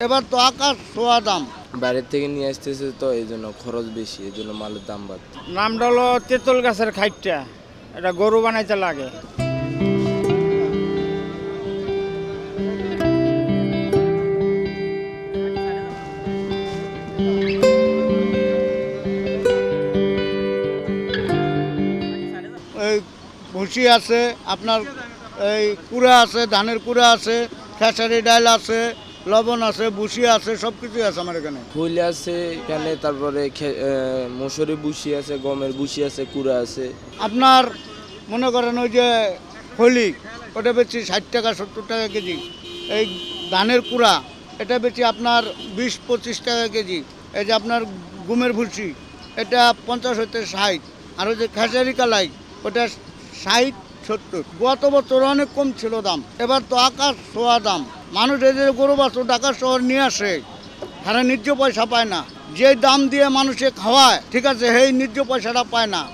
এবার তো আকাশ ছোঁয়া দাম। বাইরের থেকে নিয়ে আসতেছে তো এই জন্য খরচ বেশি এই জন্য মালের দাম বাড়ছে। নামটা হলো তেঁতুল গাছের খাইটটা এটা গরু বানাইতে লাগে। এই ভুসি আছে আপনার এই কুড়া আছে ধানের কুড়া আছে খেসারি ডাল আছে লবণ আছে ভুসি আছে সব কিছুই আছে আমার এখানে। ফুল আছে এখানে তারপরে আহ, বুসি আছে গমের বুসি আছে কুড়া আছে। আপনার মনে করেন ওই যে হলি ওটা বেচি ষাট টাকা সত্তর টাকা কেজি। এই ধানের কুড়া এটা বেচি আপনার বিশ পঁচিশ টাকা কেজি। এই যে আপনার গুমের ভুসি এটা পঞ্চাশ হতে ষাট। আর ওই যে খেসারি কালাই ওটা ষাট সত্তর। গত বছর অনেক কম ছিল দাম এবার তো আকাশ ছোঁয়া দাম। মানুষ যে গরু বাছুর ঢাকা শহর নিয়ে আসে, তারা ন্যায্য পয়সা পায় না। যে দাম দিয়ে মানুষে খাওয়ায়, ঠিক আছে, সেই ন্যায্য পয়সাটা পায় না।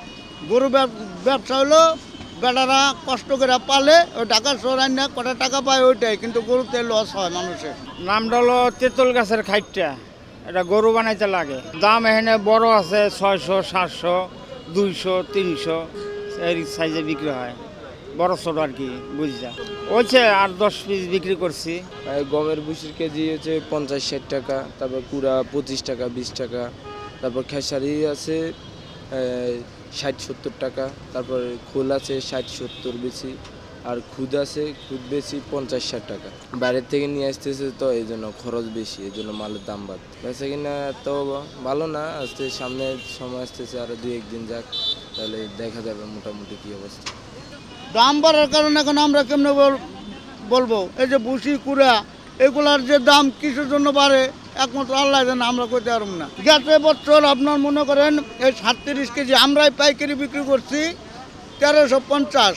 গরু ব্যব- ব্যবসা হলো বেটারা কষ্ট করে পালে, ওই ঢাকা শহর আইনা কটা টাকা পায় ওইটাই, কিন্তু গরুতে লস হয় মানুষের। নামটা হলো তেঁতুল গাছের খাইটটা, এটা গরু বানাইতে লাগে। দাম এখানে বড় আছে ছয়শো, সাতশো, দুইশো, তিনশো এই সাইজে বিক্রি হয়। বড় ছোট আর কি, বুঝছা। ওইছে আর দশ পিস বিক্রি করছি। গমের বুসির কেজি হচ্ছে পঞ্চাশ ষাট টাকা, তারপর কুড়া পঁচিশ টাকা, বিশ টাকা, তারপর খেসারি আছে ষাট সত্তর টাকা, তারপর খোল আছে ষাট সত্তর বেশি, আর খুদ আছে, খুদ বেশি পঞ্চাশ ষাট টাকা। বাইরের থেকে নিয়ে আসতেছে তো এই জন্য খরচ বেশি, এই জন্য মালের দাম বাড়ছে। বেচা কিনা তো ভালো না আসতে সামনে সময় আসতেছে আরও দুই একদিন যাক, তাহলে দেখা যাবে মোটামুটি কী অবস্থা। দাম বাড়ার কারণে এখন আমরা কেমনে বল- বলব? এই যে ভুসি, কুড়া, এগুলার যে দাম কিসের জন্য বাড়ে? একমাত্র আল্লাহ জানে, আমরা করতে পারব না। গেছে বছর আপনার মনে করেন, এই সাতত্রিশ কেজি আমরাই পাইকারি বিক্রি করছি, তেরোশো পঞ্চাশ।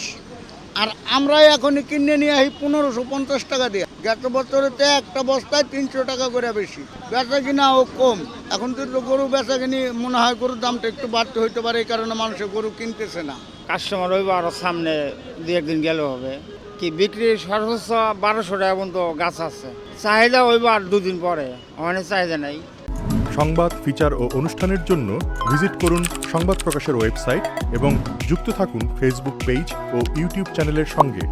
আর আমরাই এখনই কিনে নিয়ে আসি পনেরোশো পঞ্চাশ টাকা দিয়ে। গত বছরেতে একটা বস্তায় তিনশো টাকা করে বেশি। বেচা কিনা ও কম। এখন কিন্তু গরু বেচা কিনি, মনে হয় গরুর দামটা একটু বাড়তে হইতে পারে, এই কারণে মানুষের গরু কিনতেছে না। কাস্টমার হইব আরও সামনে দু একদিন গেলে হবে। কি বিক্রি সর্বোচ্চ বারোশো টাকা পর্যন্ত গাছ আছে। চাহিদা হইব আর দুদিন পরে অনেক চাহিদা নাই। সংবাদ, ফিচার ও অনুষ্ঠানের জন্য ভিজিট করুন সংবাদ প্রকাশের ওয়েবসাইট এবং যুক্ত থাকুন ফেসবুক পেজ ও ইউটিউব চ্যানেলের সঙ্গে।